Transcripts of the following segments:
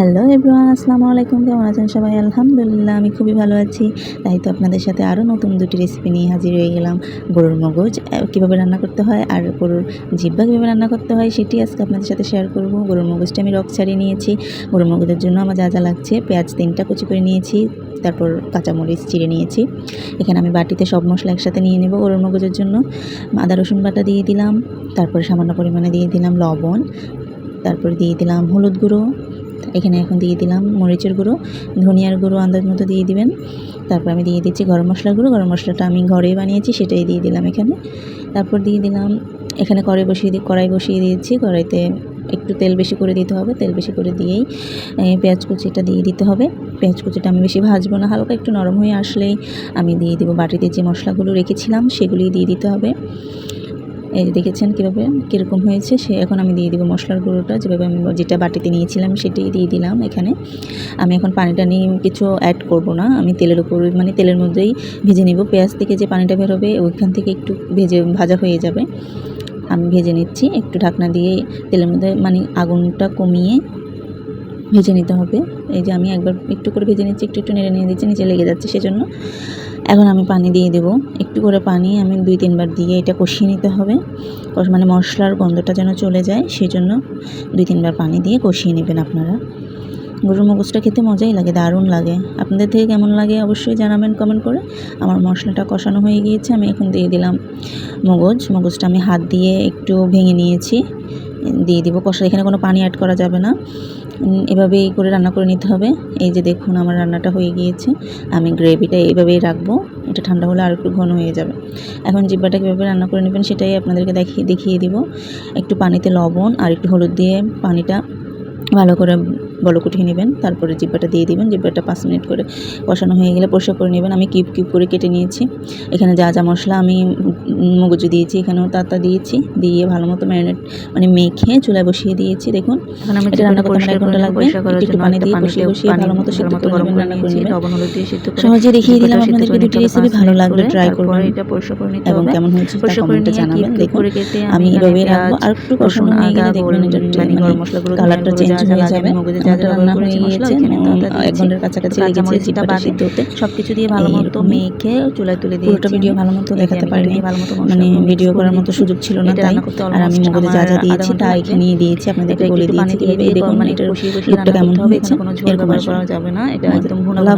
Hello everyone আসসালামু আলাইকুম। কেমন আছেন সবাই? আলহামদুলিল্লাহ, আমি খুবই ভালো আছি। তাই তো আপনাদের সাথে আরও নতুন দুটি রেসিপি নিয়ে হাজির হয়ে গেলাম। গরুর মগজ কীভাবে রান্না করতে হয় আর গরুর জিব্বা কীভাবে রান্না করতে হয় সেটি আজকে আপনাদের সাথে শেয়ার করব। গরুর মগজটা আমি রক ছাড়িয়ে নিয়েছি। গরুর মগজের জন্য আমার যা যা লাগছে, পেঁয়াজ তিনটা কুচি করে নিয়েছি, তারপর কাঁচামরিচ চিড়ে নিয়েছি। এখানে আমি বাটিতে সব মশলা একসাথে নিয়ে নেব গরুর মগজের জন্য। আদা, রসুন বাটা দিয়ে দিলাম, তারপর সামান্য পরিমাণে দিয়ে দিলাম লবণ, তারপর দিয়ে দিলাম হলুদ গুঁড়ো এখানে এখন দিয়ে দিলাম মরিচের গুঁড়ো, ধনিয়ার গুঁড়ো আন্দাজ মতো দিয়ে দিবেন। তারপর আমি দিয়ে দিচ্ছি গরম মশলার গুঁড়ো, গরম মশলাটা আমি ঘরেই বানিয়েছি, সেটাই দিয়ে দিলাম এখানে। তারপর দিয়ে দিলাম, এখানে কড়াই বসিয়ে দিয়ে কড়াই বসিয়ে দিয়েছি, কড়াইতে একটু তেল বেশি করে দিতে হবে। তেল বেশি করে দিয়েই পেঁয়াজ কুচিটা দিয়ে দিতে হবে। পেঁয়াজ কুচিটা আমি বেশি ভাজবো না, হালকা একটু নরম হয়ে আসলেই আমি দিয়ে দিব বাটিতে যে মশলাগুলো রেখেছিলাম সেগুলি দিয়ে দিতে হবে। এই যে দেখেছেন কীভাবে, কীরকম হয়েছে, সে এখন আমি দিয়ে দিব মশলার গুঁড়োটা, যেভাবে আমি যেটা বাটিতে নিয়েছিলাম সেটাই দিয়ে দিলাম এখানে। আমি এখন পানিটা নিয়ে কিছু অ্যাড করব না, আমি তেলের উপর মানে তেলের মধ্যেই ভেজে নিব। পেঁয়াজ থেকে যে পানিটা বেরোবে, ওইখান থেকে একটু ভেজে, ভাজা হয়ে যাবে। আমি ভেজে নিচ্ছি, একটু ঢাকনা দিয়ে তেলের মধ্যে মানে আগুনটা কমিয়ে ভেজে নিতে হবে। এই যে আমি একবার একটু করে ভেজে নিচ্ছি, একটু একটু নেড়ে নিয়ে দিচ্ছি, নিচে লেগে যাচ্ছে সেজন্য। এখন আমি পানি দিয়ে দেব। একটু করে পানি আমি দুই, তিনবার দিয়ে এটা কষিয়ে নিতে হবে। মানে মশলার গন্ধটা যেন চলে যায়, সেজন্য দুই, তিনবার পানি দিয়ে কষিয়ে নেবেন আপনারা। গরুর মগজটা খেতে মজাই লাগে, দারুণ লাগে। আপনাদের থেকে কেমন লাগে অবশ্যই জানাবেন কমেন্ট করে। আমার মশলাটা কষানো হয়ে গিয়েছে, আমি এখন দিয়ে দিলাম মগজ। মগজটা আমি হাত দিয়ে একটু ভেঙে নিয়েছি। দিয়ে দিব। কষা, এখানে কোনো পানি অ্যাড করা যাবে না। এভাবেই করে রান্না করে নিতে হবে। এই যে দেখুন আমার রান্নাটা হয়ে গিয়েছে। আমি গ্রেভিটা এইভাবেই রাখব। এটা ঠান্ডা হলে আর একটু ঘন হয়ে যাবে। এখন জিব্বাটা কীভাবে রান্না করে নেবেন সেটাই আপনাদেরকে দেখিয়ে দেখিয়ে দিব। একটু পানিতে লবণ আর একটু হলুদ দিয়ে পানিটা ভালো করে বলক উঠিয়ে নেবেন তারপরে জিব্বাটা দিয়ে দিবেন জিব্বাটা পাঁচ মিনিট করে কষানো হয়ে গেলে পরিষ্কার করে নেবেন। আমি কিউব কিউব করে কেটে নিয়েছি। এখানে যা যা মশলা আমি মগজু দিয়েছি এখানেও তাতা দিয়েছি। দিয়ে ভালো মতো ম্যারিনেট মানে মেখে চুলায় বসিয়ে দিয়েছি দেখুন। এখন আমি এটা রান্না করতে পরিষ্কার এক ঘণ্টা লাগবে। পরিষ্কার একটু পানি দিয়ে কষিয়ে কষিয়ে ভালো মতো সিদ্ধ করে গরম রান্না করে নেবেন। লবণ হলুদ দিয়ে সিদ্ধ করে সহজে দেখিয়ে দিলাম জিব্বাটা সিদ্ধ আপনাদেরকে দুটি রেসিপি ভালো লাগলে ট্রাই তারপরে করবেন। এটা পরিষ্কার করে নিতে এবং কেমন হয়েছে তা কমেন্টে জানাবেন। কিউব কিউব দেখুন আমি এখানে রাখব। আর একটু কষানো হয়ে গেলে দেখবেন এটা মানে গরম মশলাগুলো, কালারটা চেঞ্জ হয়ে যাবে। যা রান্না হয়ে গিয়েছে তাতা এক ঘণ্টার কাছাকাছি লেগেছে জিব্বাটা বাদ সিদ্ধ হতে সবকিছু দিয়ে ভালো মতো। মেখে চুলায় তুলে দিয়ে পুরোটা ভিডিও ভালো মতো দেখাতে পারিনি। ভালো মতো মানে ভিডিও করার মতো সুযোগ ছিল না তাই। আর আমি মগজে যা যা দিয়েছি তা এখানে দিয়েছি। আপনাদেরকে বলে দিয়েছি দিয়ে দেখুন মানে এটার লুকটা কেমন হয়েছে? এরকম করা যাবে না। এটা একদম ভুনা আল্লাহ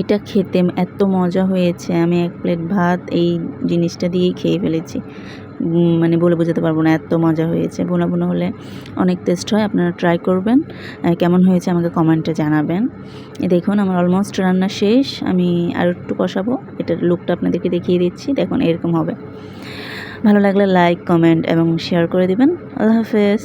এটা খেতে এত মজা হয়েছে। আমি এক প্লেট ভাত এই জিনিসটা দিয়েই খেয়ে ফেলেছি। মানে বলে বোঝাতে পারব না এত মজা হয়েছে। বোনা বোনা হলে অনেক টেস্ট হয়। আপনারা ট্রাই করবেন। কেমন হয়েছে আমাকে কমেন্টে জানাবেন। দেখুন, আমার অলমোস্ট রান্না শেষ। আমি আর একটু কষাবো। এটার লুকটা আপনাদেরকে দেখিয়ে দিচ্ছি। দেখুন, এরকম হবে। ভালো লাগলে লাইক কমেন্ট এবং শেয়ার করে দেবেন। আল্লাহ হাফেজ।